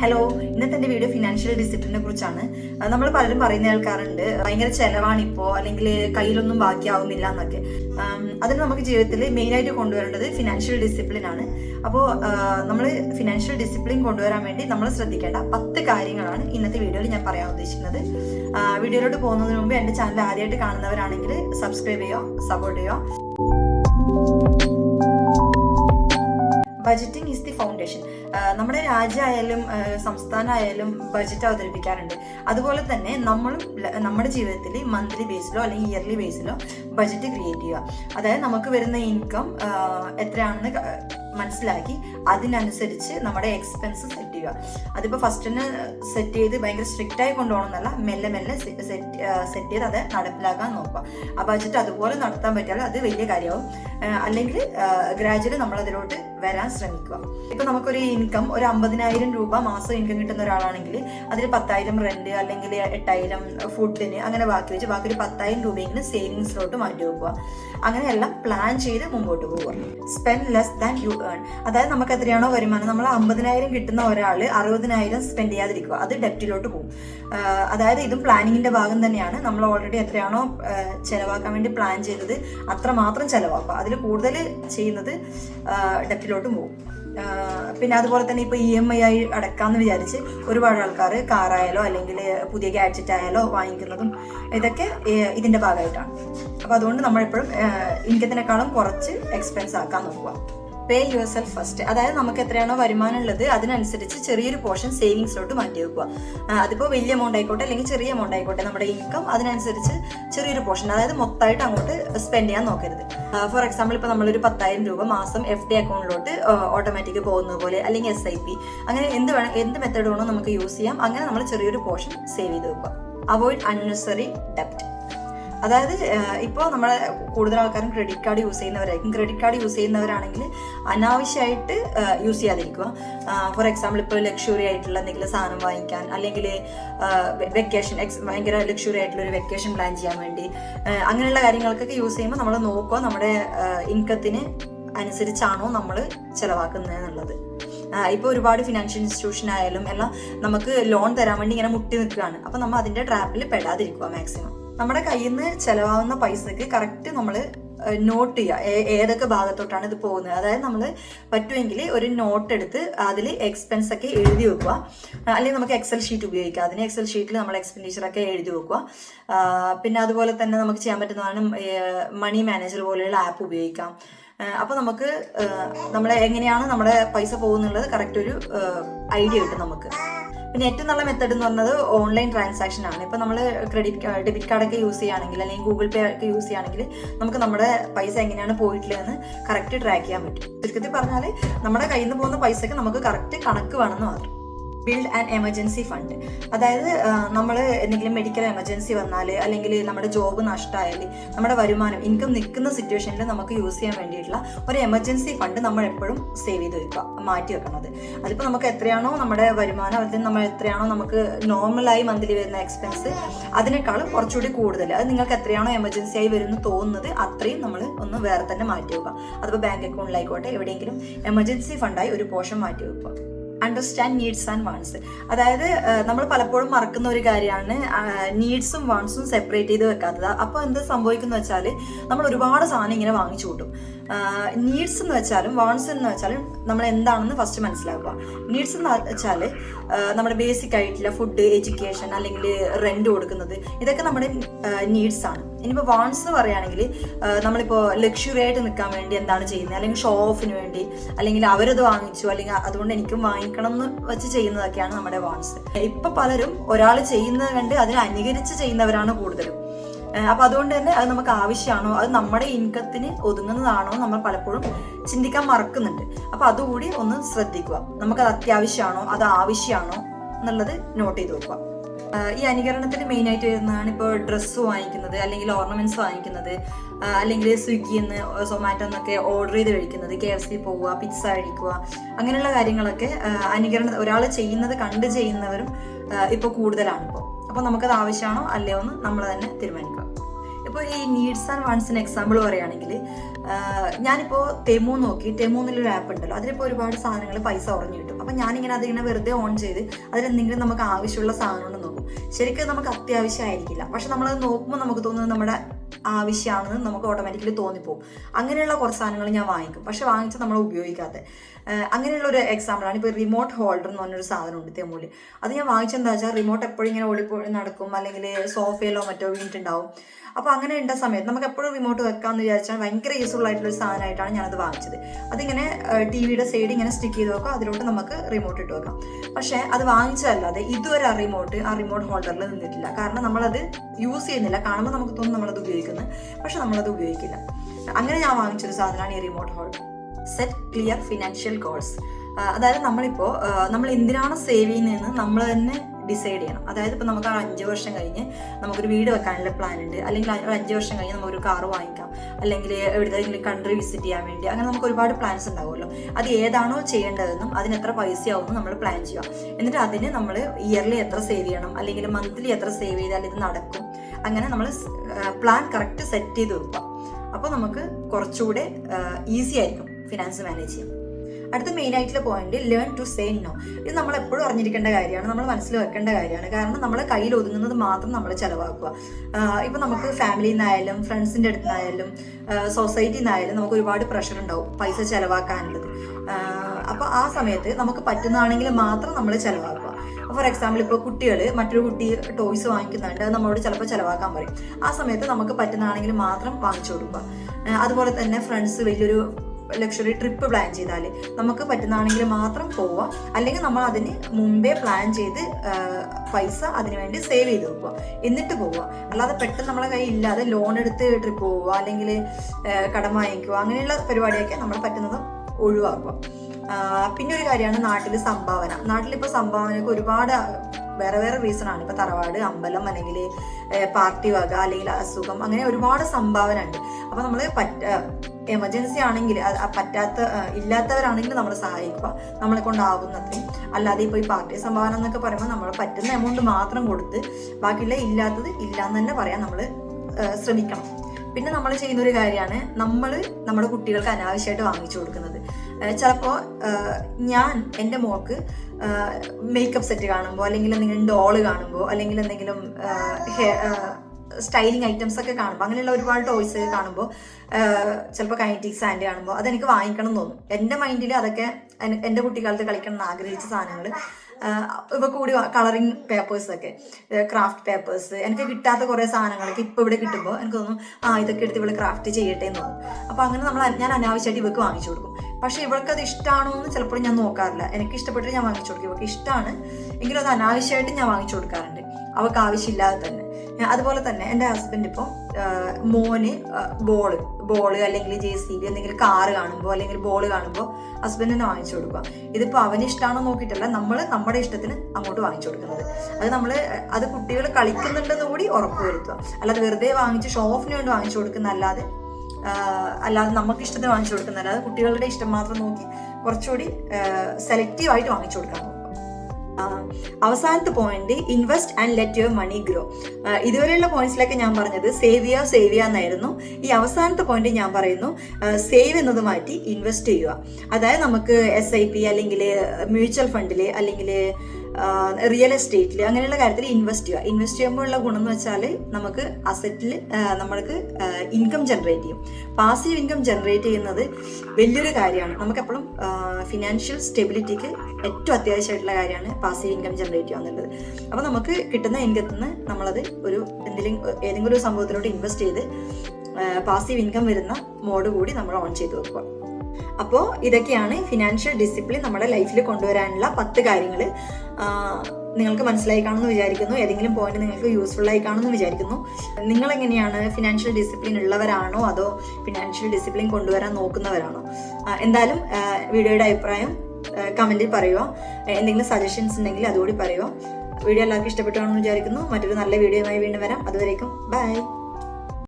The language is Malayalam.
ഹലോ ഇന്നത്തെ എന്റെ വീഡിയോ ഫിനാൻഷ്യൽ ഡിസിപ്ലിനെ കുറിച്ചാണ്. നമ്മൾ പലരും പറയുന്ന കേൾക്കാറുണ്ട് ഭയങ്കര ഇപ്പോ അല്ലെങ്കിൽ കയ്യിലൊന്നും ബാക്കിയാവുന്നില്ല എന്നൊക്കെ. അതിന് നമുക്ക് ജീവിതത്തിൽ മെയിൻ ആയിട്ട് കൊണ്ടുവരേണ്ടത് ഫിനാൻഷ്യൽ ഡിസിപ്ലിൻ ആണ്. അപ്പോൾ നമ്മൾ ഫിനാൻഷ്യൽ ഡിസിപ്ലിൻ കൊണ്ടുവരാൻ വേണ്ടി നമ്മൾ ശ്രദ്ധിക്കേണ്ട പത്ത് കാര്യങ്ങളാണ് ഇന്നത്തെ വീഡിയോയിൽ ഞാൻ പറയാൻ ഉദ്ദേശിക്കുന്നത്. വീഡിയോയിലോട്ട് പോകുന്നതിന് മുമ്പ് എന്റെ ചാനൽ ആദ്യമായിട്ട് കാണുന്നവരാണെങ്കിൽ സബ്സ്ക്രൈബ് ചെയ്യോ സപ്പോർട്ട് ചെയ്യുക. ബജറ്റിംഗ് ഈസ് ദി ഫൗണ്ടേഷൻ നമ്മുടെ രാജ്യമായാലും സംസ്ഥാനമായാലും ബജറ്റ് അവതരിപ്പിക്കാറുണ്ട്. അതുപോലെ തന്നെ നമ്മളും നമ്മുടെ ജീവിതത്തിൽ മന്ത്ലി ബേസിലോ അല്ലെങ്കിൽ ഇയർലി ബേസിലോ ബജറ്റ് ക്രിയേറ്റ് ചെയ്യുക. അതായത് നമുക്ക് വരുന്ന ഇൻകം എത്രയാണെന്ന് മനസ്സിലാക്കി അതിനനുസരിച്ച് നമ്മുടെ എക്സ്പെൻസ് സെറ്റ് ചെയ്യുക. അതിപ്പോൾ ഫസ്റ്റിന് സെറ്റ് ചെയ്ത് ഭയങ്കര സ്ട്രിക്റ്റ് ആയി കൊണ്ടുപോകണമെന്നല്ല മെല്ലെ മെല്ലെ സെറ്റ് സെറ്റ് ചെയ്ത് അത് നടപ്പിലാക്കാൻ നോക്കുക. ആ ബജറ്റ് അതുപോലെ നടത്താൻ പറ്റിയാൽ അത് വലിയ കാര്യമാവും. അല്ലെങ്കിൽ ഗ്രാജുവലി നമ്മൾ അതിലോട്ട് വരാൻ ശ്രമിക്കുക. ഇപ്പൊ നമുക്കൊരു ഇൻകം ഒരു അമ്പതിനായിരം രൂപ മാസം ഇൻകം കിട്ടുന്ന ഒരാളാണെങ്കിൽ അതിൽ പത്തായിരം റെന്റ് അല്ലെങ്കിൽ എട്ടായിരം ഫുഡിന് അങ്ങനെ ബാക്കി വെച്ച് ബാക്കി ഒരു പത്തായിരം രൂപയെങ്കിലും സേവിങ്സിലോട്ട് മാറ്റി വെക്കുക. അങ്ങനെയെല്ലാം പ്ലാൻ ചെയ്ത് മുമ്പോട്ട് പോവുക. Spend less than you earn അതായത് നമുക്ക് എത്രയാണോ വരുമാനം? നമ്മൾ അമ്പതിനായിരം കിട്ടുന്ന ഒരാൾ അറുപതിനായിരം സ്പെൻഡ് ചെയ്യാതിരിക്കുക. അത് ഡെപ്റ്റിലോട്ട് പോകും. അതായത് ഇതും പ്ലാനിങ്ങിന്റെ ഭാഗം തന്നെയാണ്. നമ്മൾ ഓൾറെഡി എത്രയാണോ ചിലവാക്കാൻ വേണ്ടി പ്ലാൻ ചെയ്തത് അത്ര മാത്രം ചെലവാക്കുക. അതിൽ കൂടുതൽ ചെയ്യുന്നത് ഡെപ്റ്റിലോട്ടും പോകും. പിന്നെ അതുപോലെ തന്നെ ഇപ്പോൾ ഇ എം ഐ ആയി അടക്കാമെന്ന് വിചാരിച്ച് ഒരുപാട് ആൾക്കാർ കാറായാലോ അല്ലെങ്കിൽ പുതിയ ഗാഡ്ജറ്റ് ആയാലോ വാങ്ങിക്കുന്നതും ഇതൊക്കെ ഇതിന്റെ ഭാഗമായിട്ടാണ്. അപ്പോൾ അതുകൊണ്ട് നമ്മളെപ്പോഴും ഇൻകത്തിനേക്കാളും കുറച്ച് എക്സ്പെൻസ് ആക്കാൻ നോക്കുക. പേ യുവർ സെൽഫ് ഫസ്റ്റ് അതായത് നമുക്ക് എത്രയാണോ വരുമാനം ഉള്ളത് അതിനനുസരിച്ച് ചെറിയൊരു പോർഷൻ സേവിങ്സിലോട്ട് മാറ്റി വെക്കുക. അതിപ്പോൾ വലിയ എമൗണ്ട് ആയിക്കോട്ടെ അല്ലെങ്കിൽ ചെറിയ എമൗണ്ട് ആയിക്കോട്ടെ നമ്മുടെ ഇൻകം അതിനനുസരിച്ച് ചെറിയൊരു പോർഷൻ അതായത് മൊത്തമായിട്ട് അങ്ങോട്ട് സ്പെൻഡ് ചെയ്യാൻ നോക്കരുത്. ഫോർ എക്സാമ്പിൾ ഇപ്പോൾ നമ്മളൊരു പത്തായിരം രൂപ മാസം എഫ് ഡി അക്കൗണ്ടിലോട്ട് ഓട്ടോമാറ്റിക് പോകുന്നത് പോലെ അല്ലെങ്കിൽ എസ് ഐ പി അങ്ങനെ എന്ത് വേണം എന്ത് മെത്തേഡ് വേണോ നമുക്ക് യൂസ് ചെയ്യാം. അങ്ങനെ നമ്മൾ ചെറിയൊരു പോർഷൻ സേവ് ചെയ്ത് വെക്കുക. അവോയ്ഡ് അൺനെസറി ഡെപ്റ്റ് അതായത് ഇപ്പോൾ നമ്മളെ കൂടുതൽ ആൾക്കാരും ക്രെഡിറ്റ് കാർഡ് യൂസ് ചെയ്യുന്നവരായിരിക്കും. ക്രെഡിറ്റ് കാർഡ് യൂസ് ചെയ്യുന്നവരാണെങ്കിൽ അനാവശ്യമായിട്ട് യൂസ് ചെയ്യാതിരിക്കുക. ഫോർ എക്സാമ്പിൾ ഇപ്പോൾ ലക്ഷറി ആയിട്ടുള്ള എന്തെങ്കിലും സാധനം വാങ്ങിക്കാൻ അല്ലെങ്കിൽ വെക്കേഷൻ എക്സ് ഭയങ്കര ലക്ഷറി ആയിട്ടുള്ള ഒരു വെക്കേഷൻ പ്ലാൻ ചെയ്യാൻ വേണ്ടി അങ്ങനെയുള്ള കാര്യങ്ങൾക്കൊക്കെ യൂസ് ചെയ്യുമ്പോൾ നമ്മൾ നോക്കുക നമ്മുടെ ഇൻകത്തിന് അനുസരിച്ചാണോ നമ്മൾ ചിലവാക്കുന്നത് എന്നുള്ളത്. ഇപ്പോൾ ഒരുപാട് ഫിനാൻഷ്യൽ ഇൻസ്റ്റിറ്റ്യൂഷൻ ആയാലും എല്ലാം നമുക്ക് ലോൺ തരാൻ വേണ്ടി ഇങ്ങനെ മുട്ടി നിൽക്കുകയാണ്. അപ്പോൾ നമ്മൾ അതിന്റെ ട്രാപ്പിൽ പെടാതിരിക്കുക മാക്സിമം നമ്മുടെ കയ്യിൽ നിന്ന് ചിലവാകുന്ന പൈസക്ക് കറക്റ്റ് നമ്മൾ നോട്ട് ചെയ്യുക ഏതൊക്കെ ഭാഗത്തോട്ടാണ് ഇത് പോകുന്നത്? അതായത് നമ്മൾ പറ്റുമെങ്കിൽ ഒരു നോട്ട് എടുത്ത് അതിൽ എക്സ്പെൻസ് ഒക്കെ എഴുതി വെക്കുക. അല്ലെങ്കിൽ നമുക്ക് എക്സൽ ഷീറ്റ് ഉപയോഗിക്കാം. അതിന് എക്സൽ ഷീറ്റിൽ നമ്മൾ എക്സ്പെൻഡിച്ചറൊക്കെ എഴുതി വെക്കുക. പിന്നെ അതുപോലെ തന്നെ നമുക്ക് ചെയ്യാൻ പറ്റുന്നതാണ് മണി മാനേജർ പോലെയുള്ള ആപ്പ് ഉപയോഗിക്കാം. അപ്പോൾ നമുക്ക് നമ്മൾ എങ്ങനെയാണ് നമ്മുടെ പൈസ പോകുന്നുള്ളത് കറക്റ്റ് ഒരു ഐഡിയ കിട്ടും നമുക്ക്. പിന്നെ ഏറ്റവും നല്ല മെത്തേഡ് എന്ന് പറഞ്ഞത് ഓൺലൈൻ ട്രാൻസാക്ഷൻ ആണ്. ഇപ്പോൾ നമ്മൾ ക്രെഡിറ്റ് ഡെബിറ്റ് കാർഡൊക്കെ യൂസ് ചെയ്യുകയാണെങ്കിൽ അല്ലെങ്കിൽ ഗൂഗിൾ പേ ഒക്കെ യൂസ് ചെയ്യുകയാണെങ്കിൽ നമുക്ക് നമ്മുടെ പൈസ എങ്ങനെയാണ് പോയിട്ടുള്ളതെന്ന് കറക്റ്റ് ട്രാക്ക് ചെയ്യാൻ പറ്റും. ചുരുക്കത്തിൽ പറഞ്ഞാൽ നമ്മുടെ കയ്യിൽ നിന്ന് പോകുന്ന പൈസയ്ക്ക് നമുക്ക് കറക്റ്റ് കണക്ക് വേണമെന്ന് മാത്രം. ബിൽഡ് ആൻഡ് എമർജൻസി ഫണ്ട് അതായത് നമ്മൾ എന്തെങ്കിലും മെഡിക്കൽ എമർജൻസി വന്നാൽ അല്ലെങ്കിൽ നമ്മുടെ ജോബ് നഷ്ടമായാൽ നമ്മുടെ വരുമാനം ഇൻകം നിൽക്കുന്ന സിറ്റുവേഷനിൽ നമുക്ക് യൂസ് ചെയ്യാൻ വേണ്ടിയിട്ടുള്ള ഒരു എമർജൻസി ഫണ്ട് നമ്മൾ എപ്പോഴും സേവ് ചെയ്ത് വെക്കുക മാറ്റി വെക്കണത്. അതിപ്പോൾ നമുക്ക് എത്രയാണോ നമ്മുടെ വരുമാനം അതിൽ നമ്മൾ എത്രയാണോ നമുക്ക് നോർമലായി മന്ത്ലി വരുന്ന എക്സ്പെൻസ് അതിനേക്കാളും കുറച്ചുകൂടി കൂടുതൽ അത് നിങ്ങൾക്ക് എത്രയാണോ എമർജൻസി ആയി വരുന്ന തോന്നുന്നത് അത്രയും നമ്മൾ ഒന്ന് വേറെ തന്നെ മാറ്റി വെക്കുക. അതിപ്പോൾ ബാങ്ക് അക്കൗണ്ടിലായിക്കോട്ടെ എവിടെയെങ്കിലും എമർജൻസി ഫണ്ടായി ഒരു പോർഷൻ മാറ്റി വെക്കുക. അണ്ടർസ്റ്റാൻഡ് നീഡ്സ് ആൻഡ് വാൺസ് അതായത് നമ്മൾ പലപ്പോഴും മറക്കുന്ന ഒരു കാര്യമാണ് നീഡ്സും വാൺസും സെപ്പറേറ്റ് ചെയ്ത് വെക്കാത്തത്. അപ്പോൾ എന്ത് സംഭവിക്കുന്ന വെച്ചാൽ നമ്മൾ ഒരുപാട് സാധനം ഇങ്ങനെ വാങ്ങിച്ചു കൂട്ടും. നീഡ്സ് എന്ന് വെച്ചാലും വാൺസ് എന്ന് വെച്ചാലും നമ്മൾ എന്താണെന്ന് ഫസ്റ്റ് മനസ്സിലാക്കുക. നീഡ്സ് എന്ന് വെച്ചാൽ നമ്മുടെ ബേസിക് ആയിട്ടുള്ള ഫുഡ് എഡ്യൂക്കേഷൻ അല്ലെങ്കിൽ റെന്റ് കൊടുക്കുന്നത്. ഇതൊക്കെ നമ്മുടെ നീഡ്സ് ആണ്. ഇനിയിപ്പോൾ വാൺസ് എന്ന് പറയുകയാണെങ്കിൽ നമ്മളിപ്പോൾ ലക്ഷറി ആയിട്ട് നിൽക്കാൻ വേണ്ടി എന്താണ് ചെയ്യുന്നത്? അല്ലെങ്കിൽ ഷോ ഓഫിന് വേണ്ടി അല്ലെങ്കിൽ അവരത് വാങ്ങിച്ചു അല്ലെങ്കിൽ അതുകൊണ്ട് എനിക്കും വാങ്ങിക്കണം എന്ന് വെച്ച് ചെയ്യുന്നതൊക്കെയാണ് നമ്മുടെ വാൺസ് ഇപ്പം പലരും ഒരാൾ ചെയ്യുന്നത് കണ്ട് അതിനെ അനുകരിച്ച് ചെയ്യുന്നവരാണ് കൂടുതലും. ഏഹ് അപ്പൊ അതുകൊണ്ട് തന്നെ അത് നമുക്ക് ആവശ്യമാണോ? അത് നമ്മുടെ ഇൻകത്തിന് ഒതുങ്ങുന്നതാണോ നമ്മൾ പലപ്പോഴും ചിന്തിക്കാൻ മറക്കുന്നുണ്ട്. അപ്പൊ അതുകൂടി ഒന്ന് ശ്രദ്ധിക്കുക. നമുക്ക് അത് അത്യാവശ്യമാണോ? അത് ആവശ്യമാണോ? എന്നുള്ളത് നോട്ട് ചെയ്ത് വെക്കുക. ഈ അനുകരണത്തിന് മെയിൻ ആയിട്ട് വരുന്നതാണ് ഇപ്പോൾ ഡ്രസ്സ് വാങ്ങിക്കുന്നത് അല്ലെങ്കിൽ ഓർണമെന്റ്സ് വാങ്ങിക്കുന്നത് അല്ലെങ്കിൽ സ്വിഗ്ഗിയിൽ നിന്ന് സൊമാറ്റോ എന്നൊക്കെ ഓർഡർ ചെയ്ത് കഴിക്കുന്നത് കെ എഫ് സി പോവുക പിസ്സ കഴിക്കുക അങ്ങനെയുള്ള കാര്യങ്ങളൊക്കെ അനുകരണ ഒരാൾ ചെയ്യുന്നത് കണ്ട് ചെയ്യുന്നവരും ഇപ്പോൾ കൂടുതലാണ് ഇപ്പോൾ. അപ്പോൾ നമുക്കത് ആവശ്യമാണോ? അല്ലയോ എന്ന് നമ്മൾ തന്നെ തീരുമാനിക്കുക. ഇപ്പോൾ ഈ നീഡ്സ് ആൻഡ് വാൺസിന് എക്സാമ്പിൾ പറയുകയാണെങ്കിൽ ഞാനിപ്പോൾ തെമു നോക്കി തെമു ആപ്പ് ഉണ്ടല്ലോ. അതിലിപ്പോൾ ഒരുപാട് സാധനങ്ങൾ പൈസ ഉറഞ്ഞു കിട്ടും. അപ്പം ഞാനിങ്ങനെ അതിങ്ങനെ വെറുതെ ഓൺ ചെയ്ത് അതിലെന്തെങ്കിലും നമുക്ക് ആവശ്യമുള്ള സാധനം ഉണ്ടെന്ന് നോക്കും. ശരിക്കും നമുക്ക് അത്യാവശ്യമായിരിക്കില്ല. പക്ഷെ നമ്മളത് നോക്കുമ്പോൾ നമുക്ക് തോന്നുന്നത് നമ്മുടെ ആവശ്യമാണെന്ന് നമുക്ക് ഓട്ടോമാറ്റിക്കലി തോന്നിപ്പോകും അങ്ങനെയുള്ള കുറച്ച് സാധനങ്ങൾ ഞാൻ വാങ്ങിക്കും. പക്ഷെ വാങ്ങിച്ച് നമ്മൾ ഉപയോഗിക്കാത്ത. അങ്ങനെയുള്ള ഒരു എക്സാമ്പിളാണ് ഇപ്പോൾ റിമോട്ട് ഹോൾഡർ എന്ന് പറഞ്ഞൊരു സാധനമുണ്ട് തെമൂൽ അത് ഞാൻ വാങ്ങിച്ചെന്താ വെച്ചാൽ റിമോട്ട് എപ്പോഴും ഇങ്ങനെ ഓടിപ്പോഴും നടക്കും. അല്ലെങ്കിൽ സോഫയിലോ മറ്റോ വീണിട്ടുണ്ടാവും. അപ്പോൾ അങ്ങനെ ഉണ്ട സമയത്ത് നമുക്ക് എപ്പോഴും റിമോട്ട് വെക്കാമെന്ന് വിചാരിച്ചാൽ ഭയങ്കര യൂസ്ഫുൾ ആയിട്ടുള്ള ഒരു സാധനമായിട്ടാണ് ഞാനത് വാങ്ങിച്ചത്. അതിങ്ങനെ ടി വിയുടെ സൈഡ് ഇങ്ങനെ സ്റ്റിക്ക് ചെയ്ത് വെക്കാം അതിലോട്ട് നമുക്ക് റിമോട്ട് ഇട്ട് വെക്കാം. പക്ഷേ അത് വാങ്ങിച്ചതല്ലാതെ ഇതുവരെ ആ റിമോട്ട് ആ റിമോട്ട് ഹോൾഡറിൽ നിന്നിട്ടില്ല. കാരണം നമ്മളത് യൂസ് ചെയ്യുന്നില്ല. കാണുമ്പോൾ നമുക്ക് തോന്നും നമ്മളത് ഉപയോഗിക്കുന്നത് പക്ഷെ നമ്മളത് ഉപയോഗിക്കില്ല. അങ്ങനെ ഞാൻ വാങ്ങിച്ചൊരു സാധനമാണ് ഈ remote holder set clear financial goals അതായത് നമ്മളിപ്പോൾ നമ്മൾ എന്തിനാണ് സേവ് ചെയ്യുന്നതെന്ന് നമ്മൾ തന്നെ ഡിസൈഡ് ചെയ്യണം. അതായത് ഇപ്പോൾ നമുക്ക് അഞ്ച് വർഷം കഴിഞ്ഞ് നമുക്കൊരു വീട് വെക്കാനുള്ള പ്ലാൻ ഉണ്ട്. അല്ലെങ്കിൽ ഒരു അഞ്ച് വർഷം കഴിഞ്ഞ് നമുക്കൊരു കാർ വാങ്ങിക്കാം. അല്ലെങ്കിൽ എവിടെയെങ്കിലും കൺട്രി വിസിറ്റ് ചെയ്യാൻ വേണ്ടി. അങ്ങനെ നമുക്ക് ഒരുപാട് പ്ലാൻസ് ഉണ്ടാവുമല്ലോ. അത് ഏതാണോ ചെയ്യേണ്ടതെന്നും അതിന് എത്ര പൈസയാവുമെന്നും നമ്മൾ പ്ലാൻ ചെയ്യുക. എന്നിട്ട് അതിന് നമ്മൾ ഇയർലി എത്ര സേവ് ചെയ്യണം? അല്ലെങ്കിൽ മന്ത്ലി എത്ര സേവ് ചെയ്താൽ ഇത് നടക്കും? അങ്ങനെ നമ്മൾ പ്ലാൻ കറക്റ്റ് സെറ്റ് ചെയ്ത് വെക്കുക. അപ്പോൾ നമുക്ക് കുറച്ചുകൂടെ ഈസി ആയിരിക്കും ഫിനാൻസ് മാനേജ് ചെയ്യാൻ. അടുത്ത മെയിൻ ആയിട്ടുള്ള point learn to say no ഇത് നമ്മൾ എപ്പോഴും അറിഞ്ഞിരിക്കേണ്ട കാര്യമാണ് നമ്മൾ മനസ്സിൽ വെക്കേണ്ട കാര്യമാണ്. കാരണം നമ്മൾ കയ്യിൽ ഒതുങ്ങുന്നത് മാത്രം നമ്മൾ ചിലവാക്കുക. ഇപ്പം നമുക്ക് ഫാമിലിയിൽ നിന്നായാലും ഫ്രണ്ട്സിന്റെ അടുത്ത് നിന്നായാലും സൊസൈറ്റിയിൽ നിന്നായാലും നമുക്ക് ഒരുപാട് പ്രഷർ ഉണ്ടാവും പൈസ ചിലവാക്കാനുള്ളത്. അപ്പോൾ ആ സമയത്ത് നമുക്ക് പറ്റുന്നതാണെങ്കിൽ മാത്രം നമ്മൾ ചിലവാക്കുക. ഫോർ എക്സാമ്പിൾ ഇപ്പോൾ കുട്ടികൾ മറ്റൊരു കുട്ടി ടോയ്സ് വാങ്ങിക്കുന്നുണ്ട് അത് നമ്മളോട് ചിലപ്പോൾ ചിലവാക്കാൻ പറയും. ആ സമയത്ത് നമുക്ക് പറ്റുന്നതാണെങ്കിൽ മാത്രം വാങ്ങിച്ചു കൊടുക്കുക. അതുപോലെ തന്നെ ഫ്രണ്ട്സ് വലിയൊരു ലക്ഷറി ട്രിപ്പ് പ്ലാൻ ചെയ്താൽ നമുക്ക് പറ്റുന്നതാണെങ്കിൽ മാത്രം പോവാം. അല്ലെങ്കിൽ നമ്മൾ അതിന് മുമ്പേ പ്ലാൻ ചെയ്ത് പൈസ അതിനുവേണ്ടി സേവ് ചെയ്ത് വെക്കുക എന്നിട്ട് പോവുക അല്ലാതെ പെട്ടെന്ന് നമ്മളെ കയ്യിൽ ഇല്ലാതെ ലോൺ എടുത്ത് ട്രിപ്പ് പോവുക അല്ലെങ്കിൽ കടം വാങ്ങിക്കുക അങ്ങനെയുള്ള പരിപാടിയൊക്കെ നമ്മൾ പറ്റുന്നത് ഒഴിവാക്കുക പിന്നെ ഒരു കാര്യമാണ് നാട്ടിൽ സംഭാവന. നാട്ടിലിപ്പോൾ സംഭാവനയ്ക്ക് ഒരുപാട് വേറെ വേറെ റീസൺ ആണ്. ഇപ്പൊ തറവാട് അമ്പലം അല്ലെങ്കിൽ പാർട്ടി വക അല്ലെങ്കിൽ അസുഖം അങ്ങനെ ഒരുപാട് സംഭാവന ഉണ്ട്. അപ്പൊ നമ്മൾ പറ്റ എമർജൻസി ആണെങ്കിൽ പറ്റാത്ത ഇല്ലാത്തവരാണെങ്കിൽ നമ്മൾ സഹായിക്കുക. നമ്മളെ കൊണ്ടാവുന്നത്രയും അല്ലാതെ ഇപ്പോൾ ഈ പാർട്ടി സംഭാവന എന്നൊക്കെ പറയുമ്പോൾ നമ്മൾ പറ്റുന്ന എമൗണ്ട് മാത്രം കൊടുത്ത് ബാക്കിയുള്ള ഇല്ലാത്തത് ഇല്ലാന്ന് തന്നെ പറയാൻ നമ്മൾ ശ്രമിക്കണം. പിന്നെ നമ്മൾ ചെയ്യുന്ന ഒരു കാര്യമാണ് നമ്മൾ നമ്മുടെ കുട്ടികൾക്ക് അനാവശ്യമായിട്ട് വാങ്ങിച്ചു കൊടുക്കുന്നത്. ചിലപ്പോൾ ഞാൻ എന്റെ മോൾക്ക് മേക്കപ്പ് സെറ്റ് കാണുമ്പോൾ അല്ലെങ്കിൽ എന്തെങ്കിലും ഡോൾ കാണുമ്പോൾ അല്ലെങ്കിൽ എന്തെങ്കിലും സ്റ്റൈലിംഗ് ഐറ്റംസ് ഒക്കെ കാണുമ്പോൾ അങ്ങനെയുള്ള ഒരുപാട് ടോയ്സ് കാണുമ്പോൾ ചിലപ്പോൾ കൈനറ്റിക് സാൻഡ് കാണുമ്പോൾ അതെനിക്ക് വാങ്ങിക്കണം എന്ന് തോന്നും. എന്റെ മൈൻഡിൽ അതൊക്കെ എന്റെ കുട്ടിക്കാലത്ത് കളിക്കണം എന്ന് ആഗ്രഹിച്ച സാധനങ്ങൾ ഇവ കൂടി കളറിങ് പേപ്പേഴ്സ് ഒക്കെ ക്രാഫ്റ്റ് പേപ്പേഴ്സ് എനിക്ക് കിട്ടാത്ത കുറേ സാധനങ്ങളൊക്കെ ഇപ്പോൾ ഇവിടെ കിട്ടുമ്പോൾ എനിക്ക് തോന്നും ആ ഇതൊക്കെ എടുത്ത് ഇവിടെ ക്രാഫ്റ്റ് ചെയ്യട്ടെ എന്ന് തോന്നും. അപ്പോൾ അങ്ങനെ നമ്മൾ ഞാൻ അനാവശ്യമായിട്ട് ഇവർക്ക് വാങ്ങിച്ചു കൊടുക്കും. പക്ഷേ ഇവൾക്ക് അത് ഇഷ്ടമാണോ എന്ന് ചിലപ്പോൾ ഞാൻ നോക്കാറില്ല. എനിക്ക് ഇഷ്ടപ്പെട്ടിട്ട് ഞാൻ വാങ്ങിച്ചു കൊടുക്കും. ഇവർക്ക് ഇഷ്ടമാണ് എങ്കിലും അത് അനാവശ്യമായിട്ട് ഞാൻ വാങ്ങിച്ചു കൊടുക്കാറുണ്ട്. അവൾക്ക് ആവശ്യമില്ലാതെ തന്നെ. അതുപോലെ തന്നെ എന്റെ ഹസ്ബൻഡ് ഇപ്പോൾ മോന് ബോൾ ബോൾ അല്ലെങ്കിൽ ജെ സി ബി എന്തെങ്കിലും കാറ് കാണുമ്പോൾ അല്ലെങ്കിൽ ബോൾ കാണുമ്പോൾ ഹസ്ബൻഡിന് വാങ്ങിച്ചു കൊടുക്കുക. ഇതിപ്പോൾ അവന് ഇഷ്ടമാണോ നോക്കിയിട്ടല്ല നമ്മൾ നമ്മുടെ ഇഷ്ടത്തിന് അങ്ങോട്ട് വാങ്ങിച്ചു കൊടുക്കുന്നത്. അത് നമ്മൾ അത് കുട്ടികൾ കളിക്കുന്നുണ്ടെന്ന് കൂടി ഉറപ്പ് വരുത്തുക. അല്ലാതെ വെറുതെ വാങ്ങിച്ച് ഷോ ഓഫിന് വേണ്ടി വാങ്ങിച്ചു കൊടുക്കുന്ന അല്ലാതെ അല്ലാതെ നമുക്ക് ഇഷ്ടത്തിന് വാങ്ങിച്ചു കൊടുക്കുന്ന അല്ലാതെ കുട്ടികളുടെ ഇഷ്ടം മാത്രം നോക്കി കുറച്ചുകൂടി സെലക്റ്റീവായിട്ട് വാങ്ങിച്ചു ആഹ് അവസാനത്തെ point invest and let your money grow ഇതുവരെയുള്ള പോയിന്റ്സിലൊക്കെ ഞാൻ പറഞ്ഞത് സേവ് ചെയ്യുക സേവ് ചെയ്യുക എന്നായിരുന്നു. ഈ അവസാനത്തെ പോയിന്റ് ഞാൻ പറയുന്നു സേവ് എന്നത് മാറ്റി ഇൻവെസ്റ്റ് ചെയ്യുക. അതായത് നമുക്ക് എസ് ഐ പി അല്ലെങ്കിൽ മ്യൂച്വൽ ഫണ്ടിൽ അല്ലെങ്കിൽ റിയൽ എസ്റ്റേറ്റിൽ അങ്ങനെയുള്ള കാര്യത്തിൽ ഇൻവെസ്റ്റ് ചെയ്യുക. ഇൻവെസ്റ്റ് ചെയ്യുമ്പോൾ ഉള്ള ഗുണം എന്ന് വെച്ചാൽ നമുക്ക് അസറ്റിൽ നമ്മൾക്ക് ഇൻകം ജനറേറ്റ് ചെയ്യും. പാസീവ് ഇൻകം ജനറേറ്റ് ചെയ്യുന്നത് വലിയൊരു കാര്യമാണ്. നമുക്ക് നമുക്കെപ്പോഴും ഫിനാൻഷ്യൽ സ്റ്റെബിലിറ്റിക്ക് ഏറ്റവും അത്യാവശ്യമായിട്ടുള്ള കാര്യമാണ് പാസീവ് ഇൻകം ജനറേറ്റ് ചെയ്യുക എന്നുള്ളത്. അപ്പോൾ നമുക്ക് കിട്ടുന്ന ഇൻകത്തിൽ നിന്ന് നമ്മളത് ഒരു എന്തെങ്കിലും ഏതെങ്കിലും ഒരു സംഭവത്തിലോട്ട് ഇൻവെസ്റ്റ് ചെയ്ത് പാസീവ് ഇൻകം വരുന്ന മോഡ് കൂടി നമ്മൾ ഓൺ ചെയ്ത് വെക്കുക. അപ്പോൾ ഇതൊക്കെയാണ് ഫിനാൻഷ്യൽ ഡിസിപ്ലിൻ നമ്മുടെ ലൈഫിൽ കൊണ്ടുവരാനുള്ള പത്ത് കാര്യങ്ങൾ നിങ്ങൾക്ക് മനസ്സിലായി കാണുമെന്ന് വിചാരിക്കുന്നു. ഏതെങ്കിലും പോയിന്റ് നിങ്ങൾക്ക് യൂസ്ഫുൾ ആയി കാണുമെന്ന് വിചാരിക്കുന്നു. നിങ്ങൾ എങ്ങനെയാണ് ഫിനാൻഷ്യൽ ഡിസിപ്ലിൻ ഉള്ളവരാണോ അതോ ഫിനാൻഷ്യൽ ഡിസിപ്ലിൻ കൊണ്ടുവരാൻ നോക്കുന്നവരാണോ? എന്തായാലും വീഡിയോയുടെ അഭിപ്രായം കമന്റിൽ പറയുക. എന്തെങ്കിലും സജഷൻസ് ഉണ്ടെങ്കിൽ അതുകൂടി പറയുക. വീഡിയോ എല്ലാവർക്കും ഇഷ്ടപ്പെട്ടാണെന്ന് വിചാരിക്കുന്നു. മറ്റൊരു നല്ല വീഡിയോയുമായി വീണ്ടും വരാം. അതുവരേക്കും ബൈ